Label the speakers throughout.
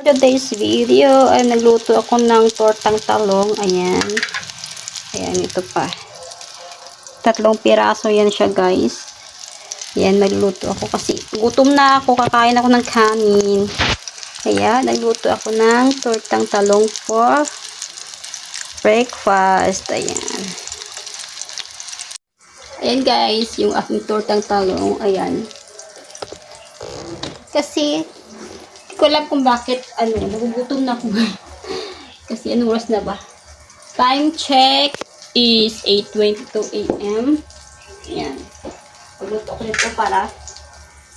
Speaker 1: For today's video, ay nagluto ako ng tortang talong. Ayan. Ayan, ito pa. Tatlong piraso yan siya, guys. Ayan, nagluto ako kasi gutom na ako. Kakain ako ng kanin. Kaya, nagluto ako ng tortang talong for breakfast. Ayan. Ayan, guys. Yung aking tortang talong. Ayan. Kasi, ko alam kung bakit, ano, nagugutom na ako. Kasi, anong oras na ba? Time check is 8.22 a.m. Yan. Pagluto ko nito para,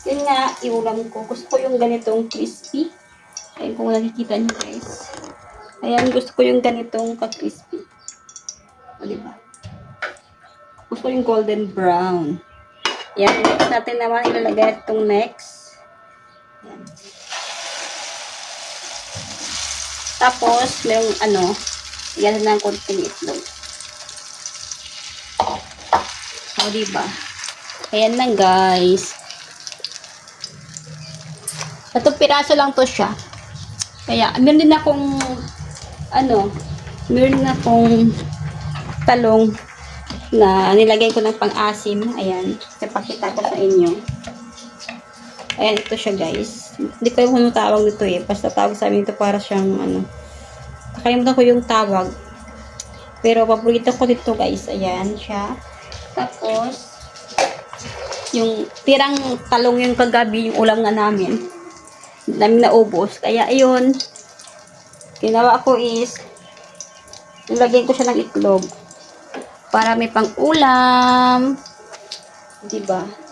Speaker 1: yun nga, iulam ko. Gusto ko yung ganitong crispy. Ayun kung nakikita niyo guys. Ayan, gusto ko yung ganitong ka-crispy. O, diba? Gusto ko yung golden brown. Yan, next natin naman ilalagay itong next. Yan. Tapos, merong ano, yan ng konting itlog. O, diba? Ayan lang, guys. Ito, piraso lang to siya. Kaya, meron din akong, ano, meron din akong talong na nilagay ko ng pang-asim. Ayan. Napakita ko sa inyo. Ayan, ito siya, guys. Hindi ko yung tawag nito eh. Basta tawag sa amin ito para siyang, ano, nakalimutan ko yung tawag. Pero, paborito ko dito, guys. Ayan, siya. Tapos, yung tirang talong yung kagabi, yung ulam nga namin. Namin naubos. Kaya, ayun. Ginawa ko is, nilagyan ko siya ng itlog. Para may pang ulam. Diba?